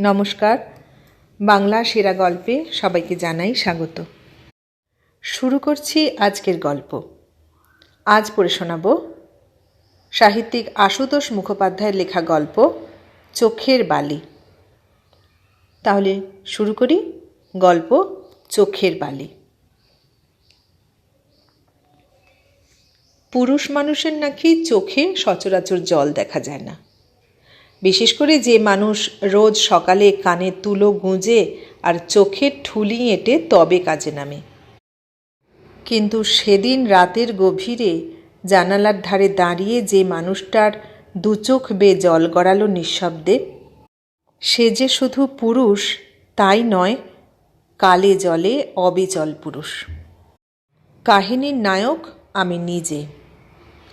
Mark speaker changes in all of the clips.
Speaker 1: নমস্কার। বাংলা সেরা গল্পে সবাইকে জানাই স্বাগত। শুরু করছি আজকের গল্প। আজ পড়ে শোনাব সাহিত্যিক আশুতোষ মুখোপাধ্যায়ের লেখা গল্প চোখের বালি। তাহলে শুরু করি গল্প চোখের বালি। পুরুষ মানুষের নাকি চোখে সচরাচর জল দেখা যায় না। বিশেষ করে যে মানুষ রোজ সকালে কানে তুলো গুঁজে আর চোখের ঠুলি এঁটে তবে কাজে নামে। কিন্তু সেদিন রাতের গভীরে জানালার ধারে দাঁড়িয়ে যে মানুষটার দু চোখ বে জল গড়ালো নিঃশব্দে, সে যে শুধু পুরুষ, তাই নয়, কালে জলে অবিচল পুরুষ। কাহিনীর নায়ক আমি নিজে,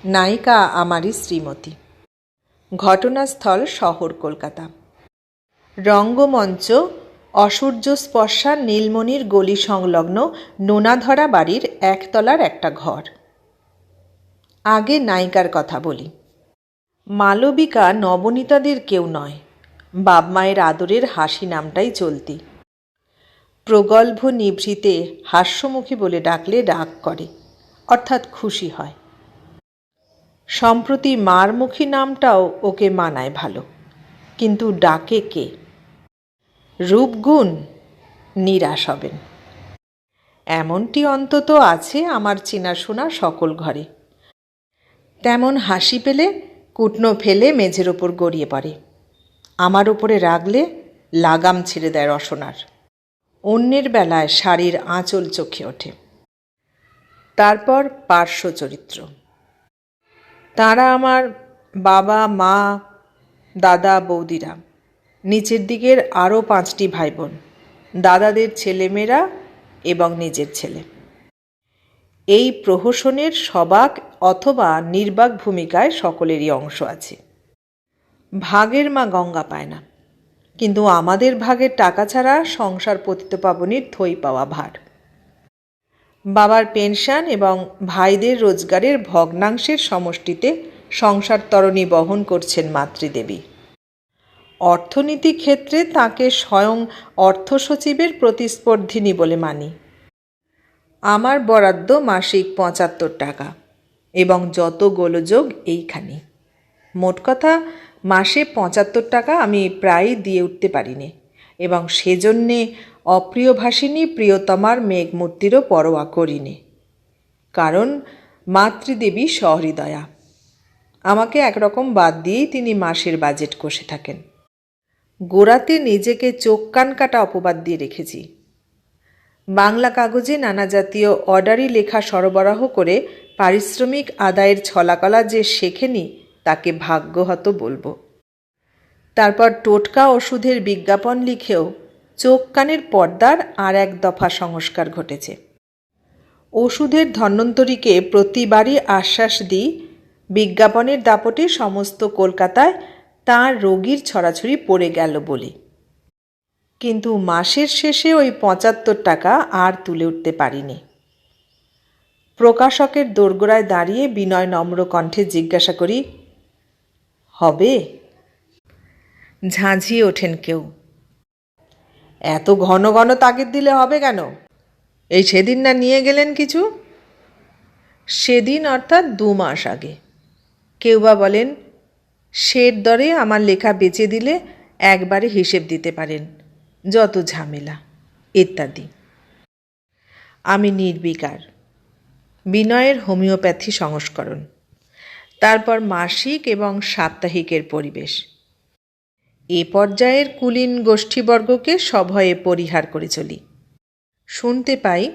Speaker 1: নায়িকা আমারই শ্রীমতী। ঘটনাস্থল শহর কলকাতা। রঙ্গমঞ্চ, অসূর্য স্পর্শা, নীলমণির গলি সংলগ্ন নোনাধরা বাড়ির একতলার একটা ঘর। আগে নায়িকার কথা বলি। মালবিকা নবনীতাদের কেউ নয়। বাপ মায়ের আদরের হাসি নামটাই চলতি। প্রগল্ভ নিভৃতে হাস্যমুখী বলে ডাকলে ডাক করে, অর্থাৎ খুশি হয়। সম্প্রতি মারমুখী নামটাও ওকে মানায় ভালো। কিন্তু ডাকে কে? রূপগুণ নিরাশ হবেন। এমনটি অন্তত আছে আমার চেনাশোনা সকল ঘরে। তেমন হাসি পেলে, কুটনো ফেলে মেঝের ওপর গড়িয়ে পড়ে। আমার ওপরে রাগলে লাগাম ছেড়ে দেয় রসনার। অন্যের বেলায় শাড়ির আঁচল চোখে ওঠে। তারপর পার্শ্ব চরিত্র তারা আমার বাবা, মা, দাদা, বৌদিরা। নিচের দিকের আরও পাঁচটি ভাই বোন দাদাদের ছেলেমেয়েরা এবং নিজের ছেলে। এই প্রহসনের সবাক অথবা নির্বাক ভূমিকায় সকলেরই অংশ আছে। ভাগের মা গঙ্গা পায় না, কিন্তু আমাদের ভাগের টাকা ছাড়া সংসার পতিত পাবনির থই পাওয়া ভার। বাবার পেনশন এবং ভাইদের রোজগারের ভগ্নাংশের সমষ্টিতে সংসার তরণী বহন করছেন মাতৃদেবী। অর্থনীতি ক্ষেত্রে তাকে স্বয়ং অর্থ সচিবের প্রতিস্পর্ধিনী বলে মানি। আমার বরাদ্দ মাসিক পঁচাত্তর টাকা এবং যত গোলযোগ এইখানে। মোট কথা, মাসে পঁচাত্তর টাকা আমি প্রায় দিয়ে উঠতে পারিনি এবং সেজন্যে অপ্রিয়ভাষিনী প্রিয়তমার মেঘমূর্তিরও পরোয়া করিনি। কারণ মাতৃদেবী সহৃদয়া। আমাকে একরকম বাদ দিয়েই তিনি মাসের বাজেট কষে থাকেন। গোড়াতে নিজেকে চোখ কান কাটা অপবাদ দিয়ে রেখেছি। বাংলা কাগজে নানা জাতীয় অর্ডারি লেখা সরবরাহ করে পারিশ্রমিক আদায়ের ছলাকলা যে শেখেনি, তাকে ভাগ্যহত বলব। তারপর টোটকা ওষুধের বিজ্ঞাপন লিখেও চোখ কানের পর্দার আর এক দফা সংস্কার ঘটেছে। ওষুধের ধন্বন্তরীকে প্রতিবারই আশ্বাস দিই, বিজ্ঞাপনের দাপটে সমস্ত কলকাতায় তাঁর রোগীর ছড়াছড়ি পড়ে গেল বলে। কিন্তু মাসের শেষে ওই পঁচাত্তর টাকা আর তুলে উঠতে পারিনি। প্রকাশকের দোরগোড়ায় দাঁড়িয়ে বিনয় নম্র কণ্ঠে জিজ্ঞাসা করি, হবে? ঝাঁঝিয়ে ওঠেন কেউ। এত ঘন ঘন তাগিদ দিলে হবে কেন? এই সেদিন না নিয়ে গেলেন কিছু? সেদিন অর্থাৎ দু মাস আগে। কেউ বা বলেন, শের দরে আমার লেখা বেচে দিলে একবারে হিসেব দিতে পারেন। যত ঝামেলা। ইত্যাদি। আমি নির্বিকার। বিনয়ের হোমিওপ্যাথি সংস্করণ। তারপর মাসিক এবং সাপ্তাহিকের পরিবেশ। এ পর্যায়ের কুলীন গোষ্ঠীবর্গকে সভয়ে পরিহার করে চলি। শুনতে পাই,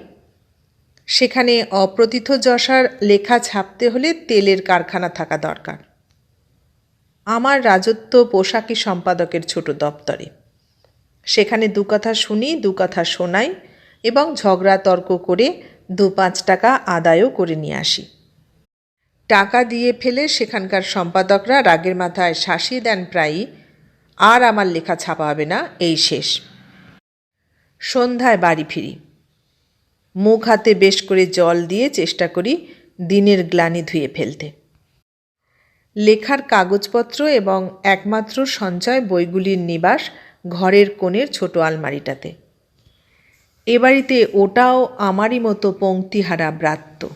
Speaker 1: সেখানে অপ্রতিথ যশার লেখা ছাপতে হলে তেলের কারখানা থাকা দরকার। আমার রাজত্ব পোশাকি সম্পাদকের ছোট দপ্তরে। সেখানে দু কথা শুনি দু কথা শোনাই এবং ঝগড়া তর্ক করে দু পাঁচ টাকা আদায়ও করে নিয়ে আসি। টাকা দিয়ে ফেলে সেখানকার সম্পাদকরা রাগের মাথায় শাসিয়ে দেন প্রায়ই আর আমার লেখা ছাপা হবে না, এই শেষ। সন্ধ্যায় বাড়ি ফিরি। মুখ হাতে বেশ করে জল দিয়ে চেষ্টা করি দিনের গ্লানি ধুয়ে ফেলতে। লেখার কাগজপত্র এবং একমাত্র সঞ্চয় বইগুলির নিবাস ঘরের কোণের ছোট আলমারিটাতে। এ বাড়িতে ওটাও আমারই মতো পংক্তিহারা ব্রাত্য।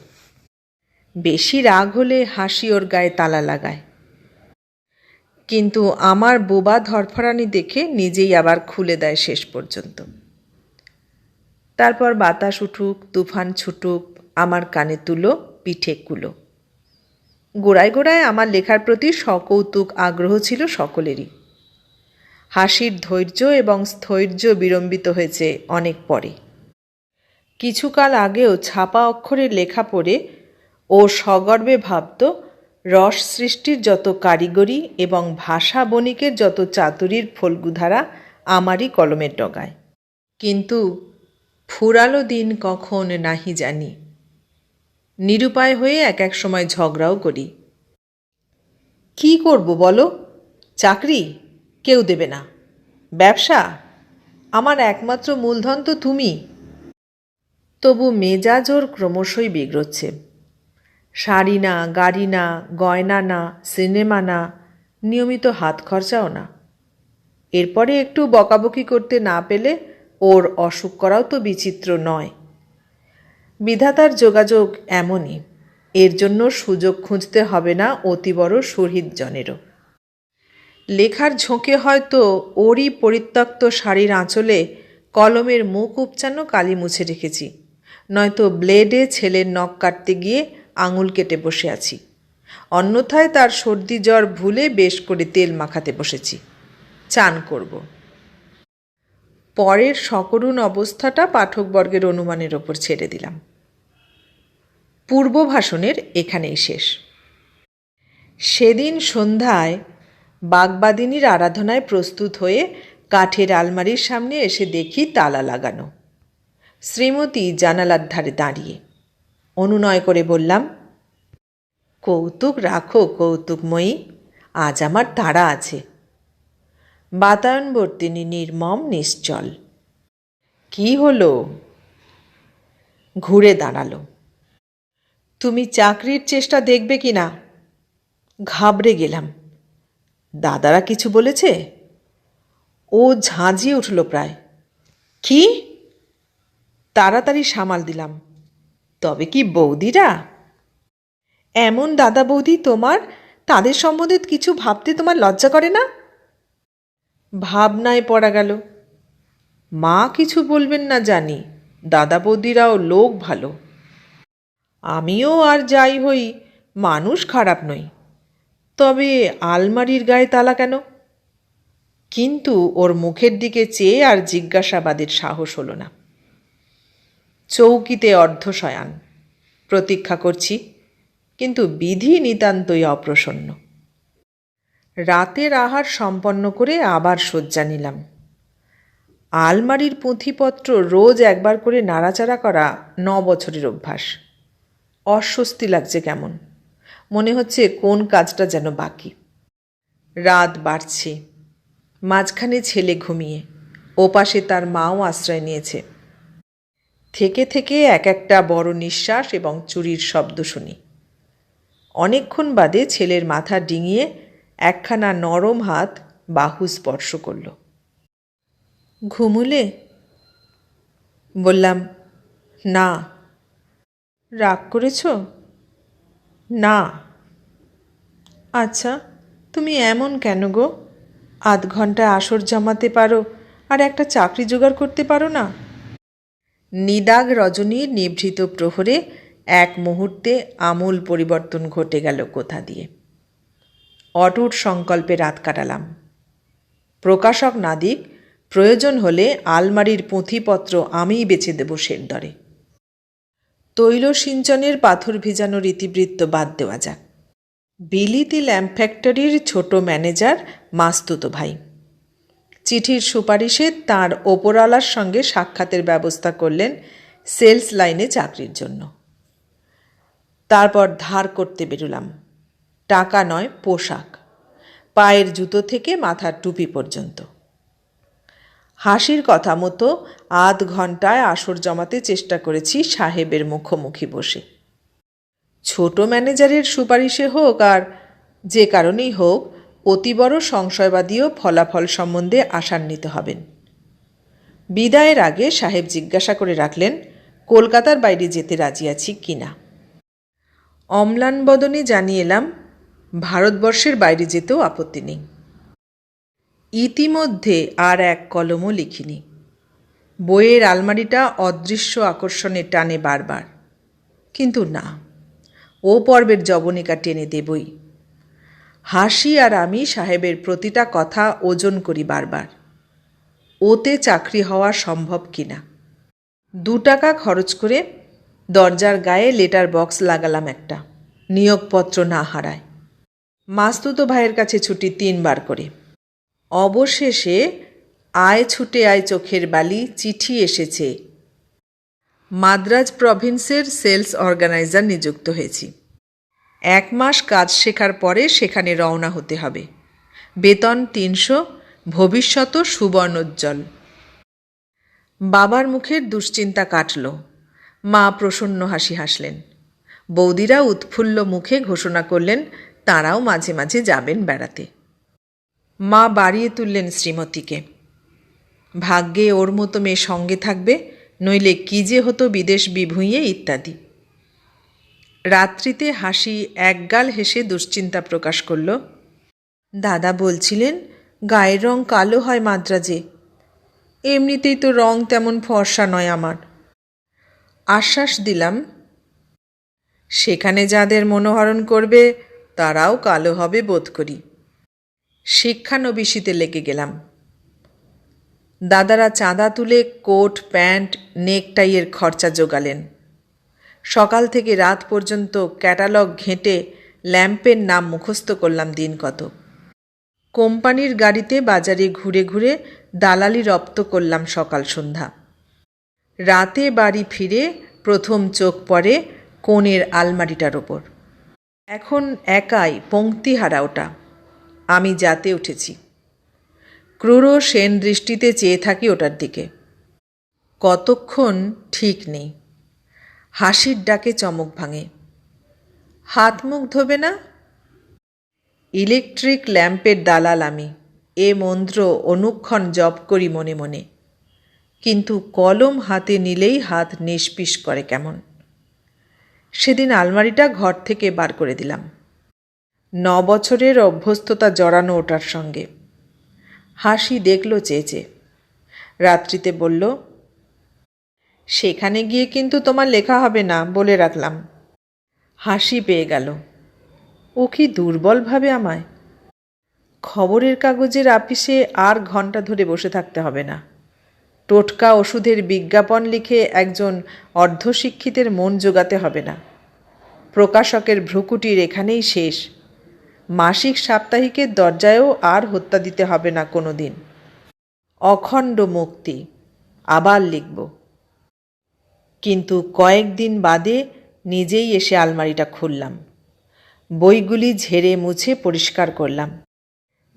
Speaker 1: বেশি রাগ হলে হাসি ওর গায়ে তালা লাগায়। কিন্তু আমার বোবা ধরফরানি দেখে নিজেই আবার খুলে দেয় শেষ পর্যন্ত। তারপর বাতাস উঠুক, তুফান ছুটুক, আমার কানে তুলো, পিঠে কুলো। গোড়ায় গোড়ায় আমার লেখার প্রতি সকৌতুক আগ্রহ ছিল সকলেরই। হাসির ধৈর্য এবং স্থৈর্য বিড়ম্বিত হয়েছে অনেক পরে। কিছুকাল আগেও ছাপা অক্ষরে লেখা পড়ে ও সগর্বে ভাবত রস সৃষ্টির যত কারিগরি এবং ভাষা বণিকের যত চাতুরীর ফলগুধারা আমারই কলমের ডগায়। কিন্তু ফুরালো দিন কখন নাহি জানি। নিরুপায় হয়ে এক এক সময় ঝগড়াও করি। কি করব বলো? চাকরি? কেউ দেবে না। ব্যবসা? আমার একমাত্র মূলধন তো তুমি। তবু মেজাজ ওর ক্রমশই বিগড়চ্ছে শাড়ি না, গাড়ি না, গয়না না, সিনেমা না, নিয়মিত হাত খরচাও না। এরপরে একটু বকাবকি করতে না পেলে ওর অসুখ করাও তো বিচিত্র নয়। বিধাতার যোগাযোগ এমনই, এর জন্য সুযোগ খুঁজতে হবে না অতি বড় সুহৃদ জনেরও লেখার ঝোঁকে হয়তো ওরই পরিত্যক্ত শাড়ির আঁচলে কলমের মুখ উপচানো কালি মুছে রেখেছি, নয়তো ব্লেডে ছেলের নখ কাটতে গিয়ে আঙুল কেটে বসে আছি। অন্যথায় তার সর্দি জ্বর ভুলে বেশ করে তেল মাখাতে বসেছি। চান করব। পরের সকরুণ অবস্থাটা পাঠকবর্গের অনুমানের ওপর ছেড়ে দিলাম। পূর্ব ভাষণের এখানেই শেষ। সেদিন সন্ধ্যায় বাগবাদিনীর আরাধনায় প্রস্তুত হয়ে কাঠের আলমারির সামনে এসে দেখি তালা লাগানো। শ্রীমতী জানালার ধারে দাঁড়িয়ে। অনুনয় করে বললাম, কৌতুক রাখো, কৌতুকময়ী, আজ আমার তাড়া আছে। বাতায়নবর্তিনী নির্মম নিশ্চল। কি হলো? ঘুরে দাঁড়াল। তুমি চাকরির চেষ্টা দেখবে কি না? ঘাবড়ে গেলাম। দাদারা কিছু বলেছে? ও ঝাঁঝিয়ে উঠল প্রায়। কি? তাড়াতাড়ি সামাল দিলাম। তবে কি বৌদিরা? এমন দাদা বৌদি তোমার? তাদের সম্বন্ধে কিছু ভাবতে তোমার লজ্জা করে না? ভাবনায় পড়া গেল। মা কিছু বলবেন না জানি, দাদা বৌদিরাও লোক ভালো। আমিও আর যাই হই, মানুষ খারাপ নই। তবে আলমারির গায়ে তালা কেন? কিন্তু ওর মুখের দিকে চেয়ে আর জিজ্ঞাসাবাদের সাহস হলো না। চৌকিতে অর্ধশয়ান। প্রতীক্ষা করছি, কিন্তু বিধি নিতান্তই অপ্রসন্ন। রাতের আহার সম্পন্ন করে আবার শয্যা নিলাম। আলমারির পুঁথিপত্র রোজ একবার করে নাড়াচাড়া করা ন বছরের অভ্যাস। অস্বস্তি লাগছে কেমন? মনে হচ্ছে কোন কাজটা যেন বাকি। রাত বাড়ছে। মাঝখানে ছেলে ঘুমিয়ে। ওপাশে তার মাও আশ্রয় নিয়েছে। থেকে থেকে এক একটা বড় নিঃশ্বাস এবং চুরির শব্দ শুনি। অনেকক্ষণ বাদে ছেলের মাথা ডিঙিয়ে একখানা নরম হাত বাহু স্পর্শ করল। ঘুমুলে? বললাম, না। রাগ করেছ? না। আচ্ছা তুমি এমন কেন গো? আধ ঘণ্টা আসর জমাতে পারো আর একটা চাকরি জোগাড় করতে পারো না? নিদাগ রজনীর নিভৃত প্রহরে এক মুহূর্তে আমূল পরিবর্তন ঘটে গেল কোথা দিয়ে। অটুট সংকল্পে রাত কাটালাম। প্রকাশক নাদিক, প্রয়োজন হলে আলমারির পুঁথিপত্র আমিই বেছে দেব শের দরে। তৈল সিঞ্চনের পাথর ভিজানোর ইতিবৃত্ত বাদ দেওয়া যাক। বিলিতি ল্যাম্প ফ্যাক্টরির ছোট ম্যানেজার মাস্তুত ভাই। চিঠির সুপারিশে তার ওপরওয়ালার সঙ্গে সাক্ষাতের ব্যবস্থা করলেন সেলস লাইনে চাকরির জন্য। তারপর ধার করতে বেরুলাম। টাকা নয়, পোশাক। পায়ের জুতো থেকে মাথার টুপি পর্যন্ত। হাসির কথা মতো আধ ঘন্টায় আসর জমাতে চেষ্টা করেছি সাহেবের মুখোমুখি বসে। ছোট ম্যানেজারের সুপারিশে হোক আর যে কারণেই হোক অতি বড় সংশয়বাদীও ফলাফল সম্বন্ধে আশান্বিত হবেন। বিদায়ের আগে সাহেব জিজ্ঞাসা করে রাখলেন, কলকাতার বাইরে যেতে রাজি আছি কিনা অম্লান বদনে জানিয়ে এলাম, ভারতবর্ষের বাইরে যেতেও আপত্তি নেই। ইতিমধ্যে আর এক কলমও লিখিনি। বইয়ের আলমারিটা অদৃশ্য আকর্ষণে টানে বারবার। কিন্তু না, ও পর্বের জবনিকা টেনে দেবই। হাসি আর আমি সাহেবের প্রতিটা কথা ওজন করি বারবার। ওতে চাকরি হওয়া সম্ভব কিনা? দু টাকা খরচ করে দরজার গায়ে লেটার বক্স লাগালাম একটা, নিয়োগপত্র না হারায়। মাস্তুতো ভাইয়ের কাছে ছুটি তিনবার করে। অবশেষে আয় ছুটে আয় চোখের বালি চিঠি এসেছে। মাদ্রাজ প্রভিন্সের সেলস অর্গানাইজার নিযুক্ত হয়েছি। এক মাস কাজ শেখার পরে সেখানে রওনা হতে হবে। বেতন তিনশো, ভবিষ্যৎ সুবর্ণোজ্জ্বল। বাবার মুখের দুশ্চিন্তা কাটল। মা প্রসন্ন হাসি হাসলেন। বৌদিরা উৎফুল্ল মুখে ঘোষণা করলেন, তাঁরাও মাঝে মাঝে যাবেন বেড়াতে। মা বাড়িয়ে তুললেন শ্রীমতীকে। ভাগ্যে ওর মতো মেয়ে সঙ্গে থাকবে, নইলে কী যে হতো বিদেশ বিভুঁইয়ে, ইত্যাদি। রাত্রিতে হাসি একগাল হেসে দুশ্চিন্তা প্রকাশ করল। দাদা বলছিলেন, গায়ের রং কালো হয় মাদ্রাজে। এমনিতেই তো রং তেমন ফর্সা নয় আমার। আশ্বাস দিলাম, সেখানে যাদের মনোহরণ করবে, তারাও কালো হবে বোধ করি। শিক্ষানবিশিতে লেগে গেলাম। দাদারা চাঁদা তুলে কোট, প্যান্ট, নেকটাইয়ের খরচা জোগালেন। সকাল থেকে রাত পর্যন্ত ক্যাটালগ ঘেঁটে ল্যাম্পের নাম মুখস্থ করলাম দিন কত কোম্পানির গাড়িতে বাজারে ঘুরে ঘুরে দালালি রপ্ত করলাম সকাল সন্ধ্যা। রাতে বাড়ি ফিরে প্রথম চোখ পড়ে কোণের আলমারিটার ওপর। এখন একাই পংক্তি হারা ওটা। আমি যাতে উঠেছি। ক্রুরো সেন দৃষ্টিতে চেয়ে থাকি ওটার দিকে। কতক্ষণ ঠিক নেই। হাসির ডাকে চমক ভাঙে। হাত মুখ ধোবে না? ইলেকট্রিক ল্যাম্পের দালাল আমি। এ মন্ত্র অনুক্ষণ জপ করি মনে মনে। কিন্তু কলম হাতে নিলেই হাত নিষ্পিস করে কেমন। সেদিন আলমারিটা ঘর থেকে বার করে দিলাম। ন বছরের অভ্যস্ততা জড়ানো ওটার সঙ্গে। হাসি দেখল চেয়েছে রাত্রিতে বলল সেখানে গিয়ে কিন্তু তোমার লেখা হবে না বলে রাখলাম। হাসি পেয়ে গেল। ও কি দুর্বল ভাবে আমায়? খবরের কাগজের আপিসে আর ঘণ্টা ধরে বসে থাকতে হবে না। টোটকা ওষুধের বিজ্ঞাপন লিখে একজন অর্ধশিক্ষিতের মন জোগাতে হবে না। প্রকাশকের ভ্রুকুটির এখানেই শেষ। মাসিক সাপ্তাহিকের দরজায়ও আর হত্যা দিতে হবে না কোনো দিন অখণ্ড মুক্তি। আবার লিখব। কিন্তু কয়েকদিন বাদে নিজেই এসে আলমারিটা খুললাম। বইগুলি ঝেড়ে মুছে পরিষ্কার করলাম।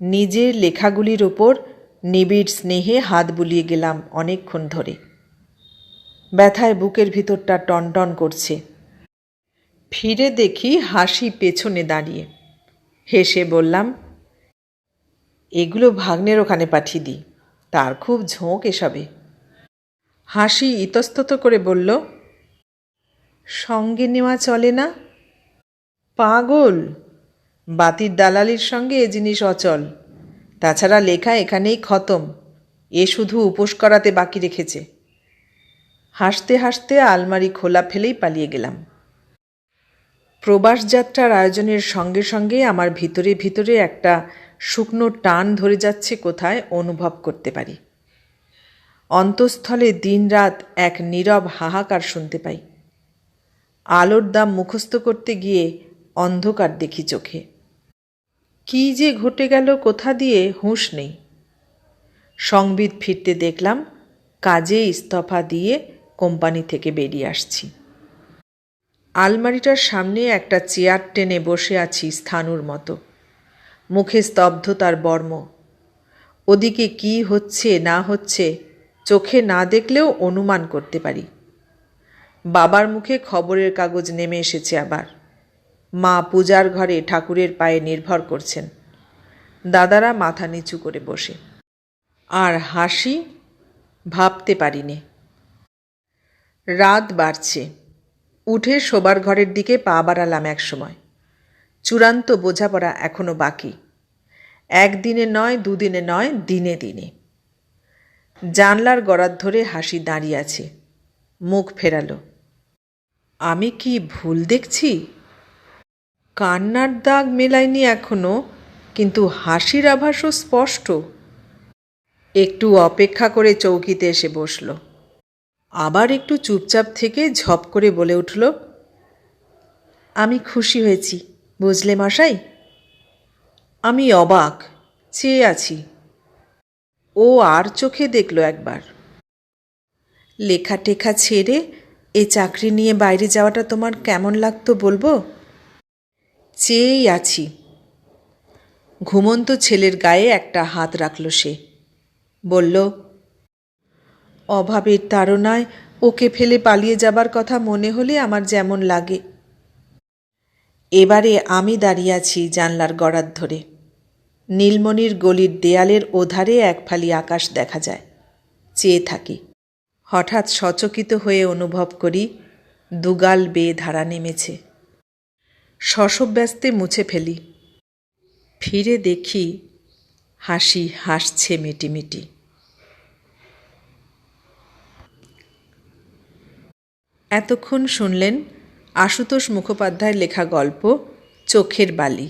Speaker 1: নিজের লেখাগুলির ওপর নিবিড় স্নেহে হাত বুলিয়ে গেলাম অনেকক্ষণ ধরে। ব্যথায় বুকের ভিতরটা টনটন করছে। ফিরে দেখি হাসি পেছনে দাঁড়িয়ে। হেসে বললাম, এগুলো ভাগ্নের ওখানে পাঠিয়ে দিই। তার খুব ঝোঁক এসবে। হাসি ইতস্তত করে বলল, সঙ্গে নেওয়া চলে না? পাগল। বাতির দালালির সঙ্গে এ জিনিস অচল। তাছাড়া লেখা এখানেই খতম। এ শুধু উপোস করাতে বাকি রেখেছে। হাসতে হাসতে আলমারি খোলা ফেলেই পালিয়ে গেলাম। প্রবাস যাত্রার আয়োজনের সঙ্গে সঙ্গে আমার ভিতরে ভিতরে একটা শুকনো টান ধরে যাচ্ছে কোথায় অনুভব করতে পারি। অন্তঃস্থলে দিনরাত এক নীরব হাহাকার শুনতে পাই। আলোর দাম মুখস্থ করতে গিয়ে অন্ধকার দেখি চোখে। কি যে ঘটে গেল কোথা দিয়ে হুঁশ নেই। সংবিদ ফিরতে দেখলাম কাজে ইস্তফা দিয়ে কোম্পানি থেকে বেরিয়ে আসছি। আলমারিটার সামনে একটা চেয়ার টেনে বসে আছি স্থানুর মতো। মুখে স্তব্ধতার বর্ম। ওদিকে কি হচ্ছে না হচ্ছে চোখে না দেখলেও অনুমান করতে পারি। বাবার মুখে খবরের কাগজ নেমে এসেছে আবার। মা পূজার ঘরে ঠাকুরের পায়ে নির্ভর করছেন। দাদারা মাথা নিচু করে বসে। আর হাসি ভাবতে পারিনে। রাত বাড়ছে। উঠে শোবার ঘরের দিকে পা বাড়ালাম এক সময় চূড়ান্ত বোঝাপড়া এখনও বাকি। একদিনে নয়, দুদিনে নয়, দিনে দিনে। জানলার গড়ার ধরে হাসি দাঁড়িয়ে আছে। মুখ ফেরালো। আমি কি ভুল দেখছি? কান্নার দাগ মেলায়নি এখনও, কিন্তু হাসির আভাসও স্পষ্ট। একটু অপেক্ষা করে চৌকিতে এসে বসল। আবার একটু চুপচাপ থেকে ঝপ করে বলে উঠল, আমি খুশি হয়েছি, বুঝলে মশাই? আমি অবাক, চেয়ে আছি। ও আর চোখে দেখল একবার। লেখা টেখা ছেড়ে এ চাকরি নিয়ে বাইরে যাওয়াটা তোমার কেমন লাগতো বলব? চেয়েই আছি। ঘুমন্ত ছেলের গায়ে একটা হাত রাখল সে। বলল, অভাবের তাড়নায় ওকে ফেলে পালিয়ে যাবার কথা মনে হলে আমার যেমন লাগে। এবারে আমি দাঁড়িয়ে আছি জানলার গড়ার ধরে। নীলমণির গলির দেয়ালের ওধারে এক ফালি আকাশ দেখা যায়। চেয়ে থাকি। হঠাৎ সচকিত হয়ে অনুভব করি, দুগাল বেয়ে ধারা নেমেছে। শশব্যস্তে মুছে ফেলি। ফিরে দেখি হাসি হাসছে মিটিমিটি। এতক্ষণ শুনলেন আশুতোষ মুখোপাধ্যায়ের লেখা গল্প, চোখের বালি।